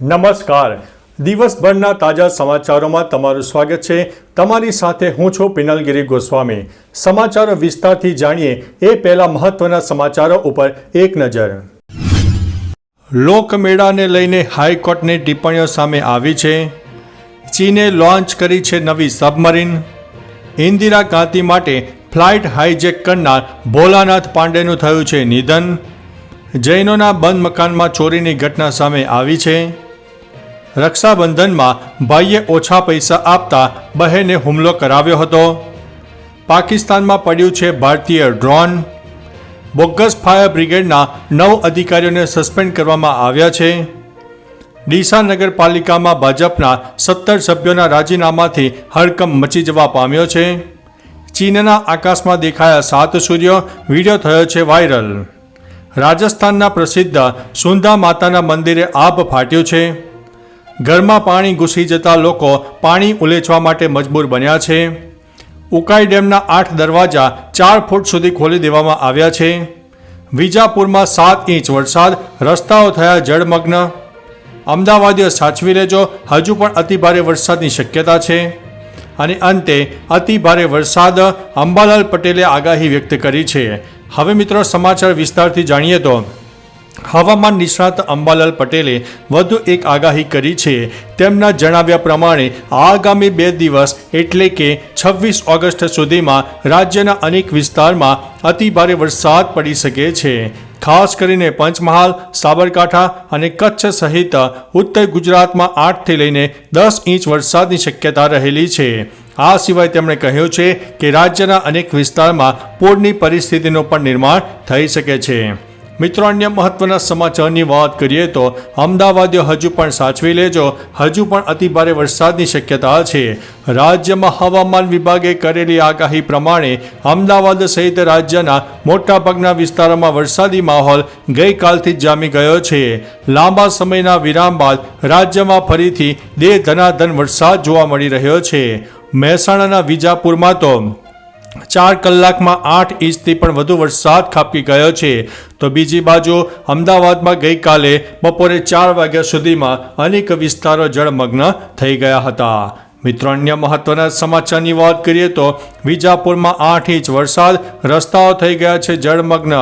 નમસ્કાર. દિવસભરના તાજા સમાચારોમાં તમારું સ્વાગત છે. તમારી સાથે હું છું પિનલગીરી ગોસ્વામી. સમાચારો વિસ્તારથી જાણીએ એ પહેલા મહત્વના સમાચારો ઉપર એક નજર. લોકમેળાને લઈને હાઈકોર્ટની ટિપ્પણીઓ સામે આવી છે. ચીને લોન્ચ કરી છે નવી સબમરીન. ઇન્દિરા ગાંધી માટે ફ્લાઇટ હાઈજેક કરનાર ભોલાનાથ પાંડેનું થયું છે નિધન. જૈનોના બંધ મકાનમાં ચોરીની ઘટના સામે આવી છે. રક્ષાબંધનમાં ભાઈએ ઓછા પૈસા આપતા બહેને હુમલો કરાવ્યો હતો. પાકિસ્તાનમાં પડ્યું છે ભારતીય ડ્રોન. બોગસ ફાયર બ્રિગેડના નવ અધિકારીઓને સસ્પેન્ડ કરવામાં આવ્યા છે. ડીસા નગરપાલિકામાં ભાજપના સત્તર સભ્યોના રાજીનામાથી હડકંપ મચી જવા પામ્યો છે. ચીનના આકાશમાં દેખાયા સાત સૂર્યો, વીડિયો થયો છે વાયરલ. રાજસ્થાનના પ્રસિદ્ધ સુંદા માતાના મંદિરે આભ ફાટ્યું છે. ઘરમાં પાણી ઘૂસી જતા લોકો પાણી ઉલેચવા માટે મજબૂર બન્યા છે. ઉકાઈ ડેમના આઠ દરવાજા ચાર ફૂટ સુધી ખોલી દેવામાં આવ્યા છે. વિજાપુરમાં સાત ઇંચ વરસાદ, રસ્તાઓ થયા જળમગ્ન. અમદાવાદીઓ સાચવી લેજો, હજુ પણ અતિભારે વરસાદની શક્યતા છે. અને અંતે અતિભારે વરસાદ અંબાલાલ પટેલે આગાહી વ્યક્ત કરી છે. હવે મિત્રો સમાચાર વિસ્તારથી જાણીએ તો હવામાન નિષ્ણાત અંબાલાલ પટેલે વધુ એક આગાહી કરી છે. તેમના જણાવ્યા પ્રમાણે, આગામી બે દિવસ એટલે કે છવ્વીસ ઓગસ્ટ સુધીમાં રાજ્યના અનેક વિસ્તારમાં અતિભારે વરસાદ પડી શકે છે. ખાસ કરીને પંચમહાલ, સાબરકાંઠા અને કચ્છ સહિત ઉત્તર ગુજરાતમાં આઠથી લઈને દસ ઇંચ વરસાદની શક્યતા રહેલી છે. આ સિવાય તેમણે કહ્યું છે કે રાજ્યના અનેક વિસ્તારમાં પૂરની પરિસ્થિતિનું પણ નિર્માણ થઈ શકે છે. મિત્રો, અન્ય મહત્વના સમાચારની વાત કરીએ તો અમદાવાદીઓ હજુ પણ સાચવી લેજો. હજુ પણ અતિભારે વરસાદની શક્યતા છે. રાજ્યમાં હવામાન વિભાગે કરેલી આગાહી પ્રમાણે અમદાવાદ સહિત રાજ્યના મોટાભાગના વિસ્તારોમાં વરસાદી માહોલ ગઈકાલથી જ જામી ગયો છે. લાંબા સમયના વિરામ બાદ રાજ્યમાં ફરીથી દેહ ધનાધન વરસાદ જોવા મળી રહ્યો છે. મહેસાણાના વિજાપુરમાં તો ચાર કલાકમાં આઠ ઇંચથી પણ વધુ વરસાદ ખાબકી ગયો છે. તો બીજી બાજુ અમદાવાદમાં ગઈકાલે બપોરે ચાર વાગ્યા સુધીમાં અનેક વિસ્તારો જળમગ્ન થઈ ગયા હતા. મિત્રો, અન્ય મહત્વના સમાચારની વાત કરીએ તો વિજાપુરમાં આઠ ઇંચ વરસાદ, રસ્તાઓ થઈ ગયા છે જળમગ્ન.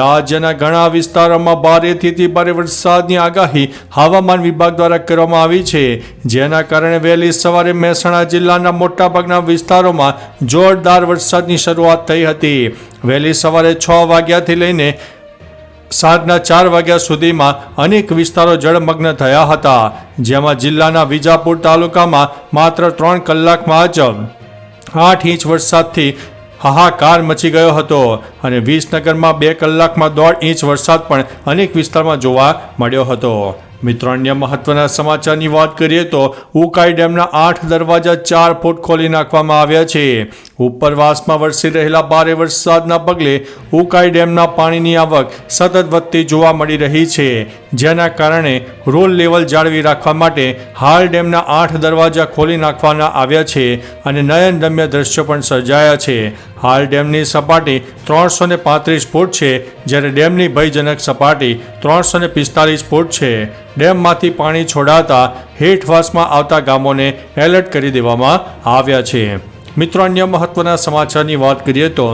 રાજ્યના ઘણા વિસ્તારોમાં ભારેથી ભારે વરસાદની આગાહી હવામાન વિભાગ દ્વારા કરવામાં આવી છે. જેના કારણે વહેલી સવારે મહેસાણા જિલ્લાના મોટાભાગના વિસ્તારોમાં જોરદાર વરસાદની શરૂઆત થઈ હતી. વહેલી સવારે છ વાગ્યાથી લઈને સાંજના ચાર વાગ્યા સુધીમાં અનેક વિસ્તારો જળમગ્ન થયા હતા, જેમાં જિલ્લાના વિજાપુર તાલુકામાં માત્ર ત્રણ કલાકમાં જ આઠ ઇંચ વરસાદથી હાહાકાર મચી ગયો હતો અને વિસનગરમાં બે કલાકમાં દોઢ ઇંચ વરસાદ પણ અનેક વિસ્તારમાં જોવા મળ્યો હતો. મિત્રો, અન્ય મહત્વના સમાચારની વાત કરીએ તો ઉકાઈ ડેમના આઠ દરવાજા ચાર ફૂટ ખોલી નાખવામાં આવ્યા છે. ઉપરવાસમાં વરસી રહેલા ભારે વરસાદના પગલે ઉકાઈ ડેમના પાણીની આવક સતત વધતી જોવા મળી રહી છે. જેના કારણે રોલ લેવલ જાળવી રાખવા માટે હાલ ડેમના આઠ દરવાજા ખોલી નાખવાના આવ્યા છે અને નયનરમ્ય દ્રશ્યો પણ સર્જાયા છે. હાલ ડેમની સપાટી ત્રણસો ને પાંત્રીસ ફૂટ છે, જ્યારે ડેમની ભયજનક સપાટી ત્રણસો ને પિસ્તાલીસ ફૂટ છે. ડેમમાંથી પાણી છોડાતા હેઠવાસમાં આવતા ગામોને એલર્ટ કરી દેવામાં આવ્યા છે. મિત્રો, અન્ય મહત્વના સમાચારની વાત કરીએ તો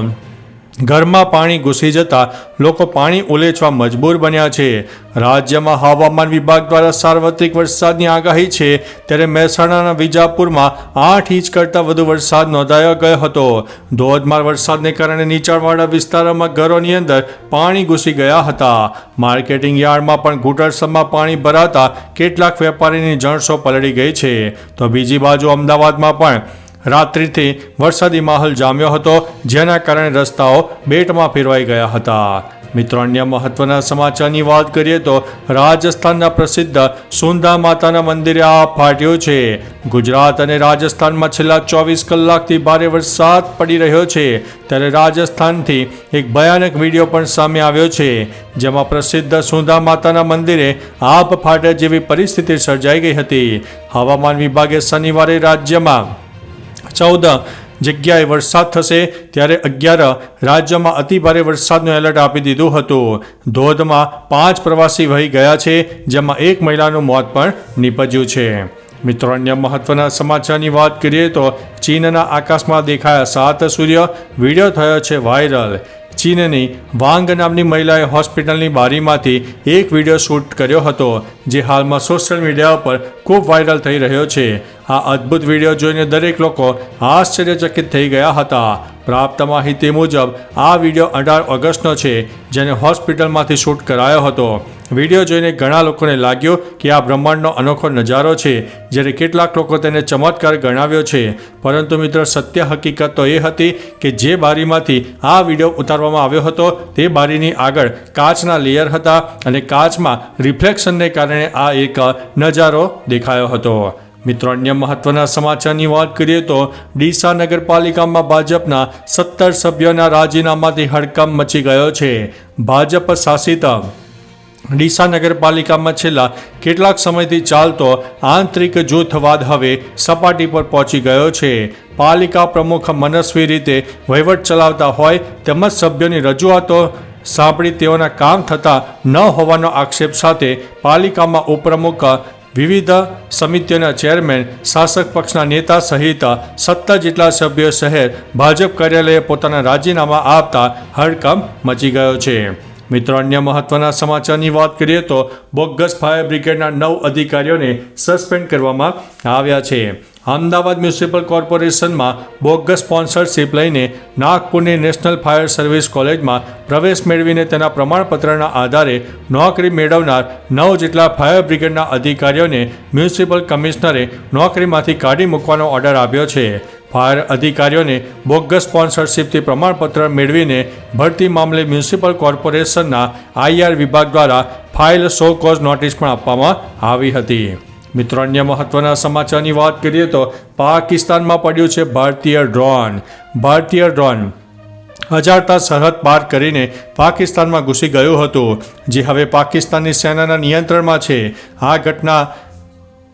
ઘરમાં પાણી ઘૂસી જતા લોકો પાણી ઉલેચવા મજબૂર બન્યા છે. રાજ્યમાં હવામાન વિભાગ દ્વારા સાર્વત્રિક વરસાદની આગાહી છે. ત્યારે મહેસાણાના વિજાપુરમાં આઠ ઇંચ કરતાં વધુ વરસાદ નોંધાયો ગયો હતો. ધોધમાર વરસાદને કારણે નીચાણવાળા વિસ્તારોમાં ઘરોની અંદર પાણી ઘૂસી ગયા હતા. માર્કેટિંગ યાર્ડમાં પણ ઘૂંટણસમાં પાણી ભરાતા કેટલાક વેપારીની જણસો પલળી ગઈ છે. તો બીજી બાજુ અમદાવાદમાં પણ રાત્રિથી વરસાદી માહોલ જામ્યો હતો, જેના કારણે રસ્તાઓ બેટમાં ફેરવાઈ ગયા હતા. મિત્રો, અન્ય મહત્વના સમાચારની વાત કરીએ તો રાજસ્થાનના પ્રસિદ્ધ સુંદા માતાના મંદિરે આ ફાટ્યો છે. ગુજરાત અને રાજસ્થાનમાં છેલ્લા ચોવીસ કલાકથી ભારે વરસાદ પડી રહ્યો છે. ત્યારે રાજસ્થાનથી એક ભયાનક વીડિયો પણ સામે આવ્યો છે, જેમાં પ્રસિદ્ધ સુંદા માતાના મંદિરે આબ ફાટ્યા જેવી પરિસ્થિતિ સર્જાઈ ગઈ હતી. હવામાન વિભાગે શનિવારે રાજ્યમાં ચૌદ જગ્યાએ વરસાદ થશે, ત્યારે અગિયાર રાજ્યમાં અતિભારે વરસાદનું એલર્ટ આપી દીધું હતું. ધોધમાં પાંચ પ્રવાસી વહી ગયા છે, જેમાં એક મહિલાનું મોત પણ નીપજ્યું છે. મિત્રો, અન્ય મહત્વના સમાચારની વાત કરીએ તો ચીનના આકાશમાં દેખાયા સાત સૂર્ય, વીડિયો થયો છે વાયરલ. ચીનની વાંગ નામની મહિલાએ હોસ્પિટલની બારીમાંથી એક વીડિયો શૂટ કર્યો હતો, જે હાલમાં સોશિયલ મીડિયા પર ખૂબ વાયરલ થઈ રહ્યો છે. આ અદ્ભુત વીડિયો જોઈને દરેક લોકો આશ્ચર્યચકિત થઈ ગયા હતા. પ્રાપ્ત માહિતી મુજબ આ વીડિયો અઢાર ઓગસ્ટનો છે, જેને હોસ્પિટલમાંથી શૂટ કરાયો હતો. વીડિયો જોઈને ઘણા લોકોને લાગ્યું કે આ બ્રહ્માંડનો અનોખો નજારો છે, જ્યારે કેટલાક લોકો તેને ચમત્કાર ગણાવ્યો છે. પરંતુ મિત્રો, સત્ય હકીકત તો એ હતી કે જે બારીમાંથી આ વીડિયો ઉતારવામાં આવ્યો હતો, તે બારીની આગળ કાચના લેયર હતા અને કાચમાં રિફ્લેક્શનને કારણે આ એક નજારો દેખાયો હતો. મિત્રો, અન્ય મહત્વના સમાચારની વાત કરીએ તો ડીસા નગરપાલિકામાં ભાજપના સત્તર સભ્યોના રાજીનામાથી હડકંપ મચી ગયો છે. ભાજપ શાસિત ડીસા નગરપાલિકામાં છેલ્લા કેટલાક સમયથી ચાલતો આંતરિક જૂથવાદ હવે સપાટી પર પહોંચી ગયો છે. પાલિકા પ્રમુખ મનસ્વી રીતે વહીવટ ચલાવતા હોય તેમજ સભ્યોની રજૂઆતો સાંભળી તેઓના કામ થતા ન હોવાનો આક્ષેપ સાથે પાલિકામાં ઉપપ્રમુખ વિવિધ સમિતિઓના ચેરમેન, શાસક પક્ષના નેતા સહિત સત્તર જેટલા સભ્યો શહેર ભાજપ કાર્યાલયે પોતાના રાજીનામા આપતા હડકંપ મચી ગયો છે. મિત્રો, અન્ય મહત્વના સમાચારની વાત કરીએ તો બોગસ ફાયર બ્રિગેડના નવ અધિકારીઓને સસ્પેન્ડ કરવામાં આવ્યા છે. અમદાવાદ મ્યુનિસિપલ કોર્પોરેશનમાં બોગસ સ્પોન્સરશિપ લઈને નાગપુરની નેશનલ ફાયર સર્વિસ કોલેજમાં પ્રવેશ મેળવીને તેના પ્રમાણપત્રના આધારે નોકરી મેળવનાર નવ જેટલા ફાયર બ્રિગેડના અધિકારીઓને મ્યુનિસિપલ કમિશનરે નોકરીમાંથી કાઢી મૂકવાનો ઓર્ડર આપ્યો છે. ફાયર અધિકારીઓને બોગસ સ્પોન્સરશિપથી પ્રમાણપત્ર મેળવીને ભરતી મામલે મ્યુનિસિપલ કોર્પોરેશનના આઈઆર વિભાગ દ્વારા ફાઇલ શો કોઝ નોટિસ પણ આપવામાં આવી હતી. મિત્રો, અન્ય મહત્વના સમાચારની વાત કરીએ તો પાકિસ્તાનમાં પડ્યું છે ભારતીય ડ્રોન. ભારતીય ડ્રોન અજાણતા સરહદ પાર કરીને પાકિસ્તાનમાં ઘૂસી ગયું હતું. જે હવે પાકિસ્તાનની સેનાના નિયંત્રણમાં છે. આ ઘટના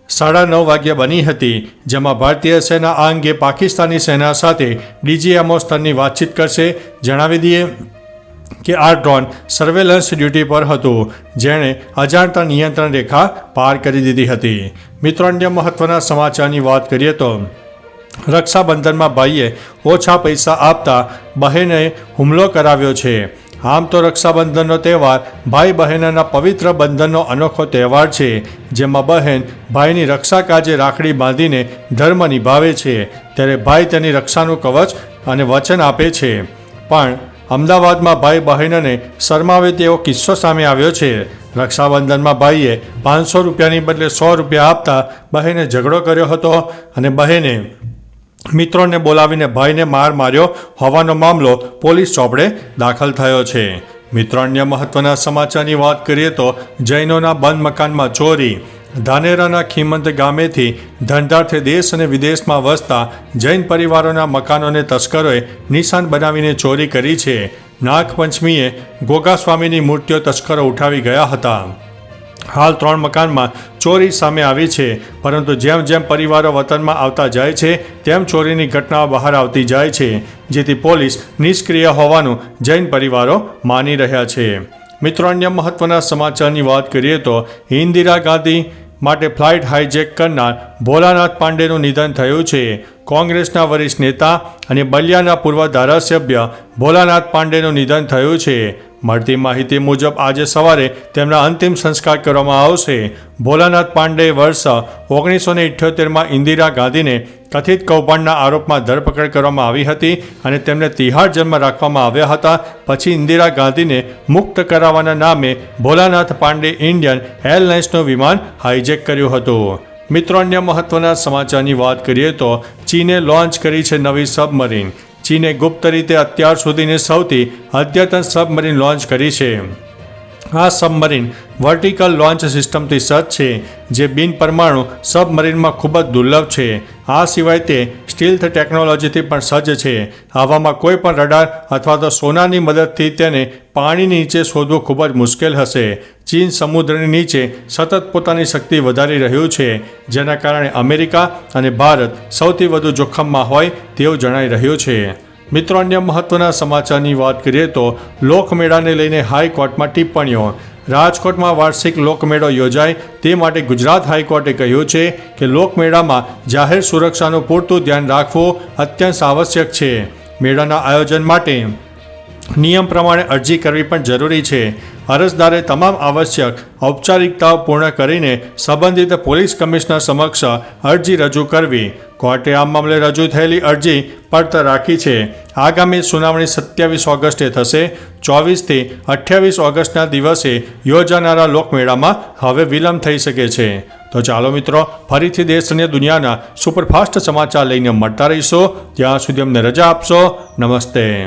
સાડા નવ વાગ્યા બની હતી, જેમાં ભારતીય સેના આ અંગે પાકિસ્તાની સેના સાથે ડીજીએમઓ સ્તરની વાતચીત કરશે. જણાવી દઈએ કે આ ડ્રોન સર્વેલન્સ ડ્યુટી પર હતું, જેણે અજાણતા નિયંત્રણ રેખા પાર કરી દીધી હતી. મિત્રો, અન્ય મહત્વના સમાચારની વાત કરીએ તો, રક્ષાબંધનમાં ભાઈએ ઓછા પૈસા આપતા બહેને હુમલો કરાવ્યો છે. આમ તો રક્ષાબંધનનો તહેવાર ભાઈ બહેનના પવિત્ર બંધનનો અનોખો તહેવાર છે, જેમાં બહેન ભાઈની રક્ષા કાજે રાખડી બાંધીને ધર્મ નિભાવે છે, ત્યારે ભાઈ તેની રક્ષાનું કવચ અને વચન આપે છે. પણ અમદાવાદમાં ભાઈ બહેનને શરમાવે તેવો કિસ્સો સામે આવ્યો છે. રક્ષાબંધનમાં ભાઈએ પાંચસો રૂપિયાની બદલે સો રૂપિયા આપતા બહેને ઝઘડો કર્યો હતો અને બહેને મિત્રોને બોલાવીને ભાઈને માર માર્યો હોવાનો મામલો પોલીસ ચોપડે દાખલ થયો છે. મિત્રો, અન્ય મહત્વના સમાચારની વાત કરીએ તો જૈનોના બંધ મકાનમાં ચોરી ધાનેરાના ખીમંત ગામેથી ધંધાર્થે દેશ અને વિદેશમાં વસતા જૈન પરિવારોના મકાનોને તસ્કરોએ નિશાન બનાવીને ચોરી કરી છે. નાગપંચમીએ ગોગા સ્વામીની મૂર્તિઓ તસ્કરો ઉઠાવી ગયા હતા. હાલ ત્રણ મકાનમાં ચોરી સામે આવી છે, પરંતુ જેમ જેમ પરિવારો વતનમાં આવતા જાય છે, તેમ ચોરીની ઘટનાઓ બહાર આવતી જાય છે, જેથી પોલીસ નિષ્ક્રિય હોવાનું જૈન પરિવારો માની રહ્યા છે. મિત્રો, અન્ય મહત્વના સમાચારની વાત કરીએ તો ઇન્દિરા ગાંધી માટે ફ્લાઇટ હાઇજેક કરનાર ભોલાનાથ પાંડેનું નિધન થયું છે. કોંગ્રેસના વરિષ્ઠ નેતા અને બલિયાના પૂર્વ ધારાસભ્ય ભોલાનાથ પાંડેનું નિધન થયું છે. મળતી માહિતી મુજબ, આજે સવારે તેમના અંતિમ સંસ્કાર કરવામાં આવશે. ભોલાનાથ પાંડે વર્ષ ઓગણીસો ને ઇઠ્યોતેરમાં ઇન્દિરા ગાંધીને કથિત કૌભાંડના આરોપમાં ધરપકડ કરવામાં આવી હતી અને તેમને તિહાર જન્મ રાખવામાં આવ્યા હતા. પછી ઇન્દિરા ગાંધીને મુક્ત કરાવવાના નામે ભોલાનાથ પાંડે ઇન્ડિયન એરલાઇન્સનું વિમાન હાઇજેક કર્યું હતું. મિત્રો, અન્ય મહત્વના સમાચારની વાત કરીએ તો ચીને લોન્ચ કરી છે નવી સબમરીન. ચીને ગુપ્ત રીતે અત્યાર સુધીની સૌથી અદ્યતન સબમરીન લોન્ચ કરી છે. આ સબમરીન વર્ટિકલ લોન્ચ સિસ્ટમથી સજ્જ છે, જે બિન પરમાણુ સબમરીનમાં ખૂબ જ દુર્લભ છે. આ સિવાય તે સ્ટીલ્થ ટેકનોલોજીથી પણ સજ્જ છે. આવામાં કોઈ પણ રડાર અથવા તો સોનાની મદદથી તેને પાણીની નીચે શોધવું ખૂબ જ મુશ્કેલ હશે. ચીન સમુદ્રની નીચે સતત પોતાની શક્તિ વધારી રહ્યું છે, જેના કારણે અમેરિકા અને ભારત સૌથી વધુ જોખમમાં હોય તેવું જણાઈ રહ્યું છે. મિત્રો, અન્ય મહત્વના સમાચારની વાત કરીએ તો લોકમેળાને લઈને હાઈકોર્ટમાં ટિપ્પણીઓ. રાજકોટમાં વાર્ષિક લોકમેળો યોજાય તે માટે ગુજરાત હાઈકોર્ટે કહ્યું છે કે લોકમેળામાં જાહેર સુરક્ષાનું પૂરતું ધ્યાન રાખવું અત્યંત આવશ્યક છે. મેળાના આયોજન માટે નિયમ પ્રમાણે અરજી કરવી પણ જરૂરી છે. અરજદારે તમામ આવશ્યક, ઔપચારિકતાઓ પૂર્ણ કરીને સંબંધિત પોલીસ કમિશનર સમક્ષ અરજી રજૂ કરવી. કોર્ટે આ મામલે રજૂ થયેલી અરજી પડતર રાખી છે. આગામી સુનાવણી સત્યાવીસ ઓગસ્ટે થશે. ચોવીસથી અઠ્યાવીસ ઓગસ્ટના દિવસે યોજાનારા લોકમેળામાં હવે વિલંબ થઈ શકે છે. તો ચાલો મિત્રો, ફરીથી દેશ અને દુનિયાના સુપરફાસ્ટ સમાચાર લઈને મળતા રહીશો. ત્યાં સુધી અમને રજા આપશો. નમસ્તે.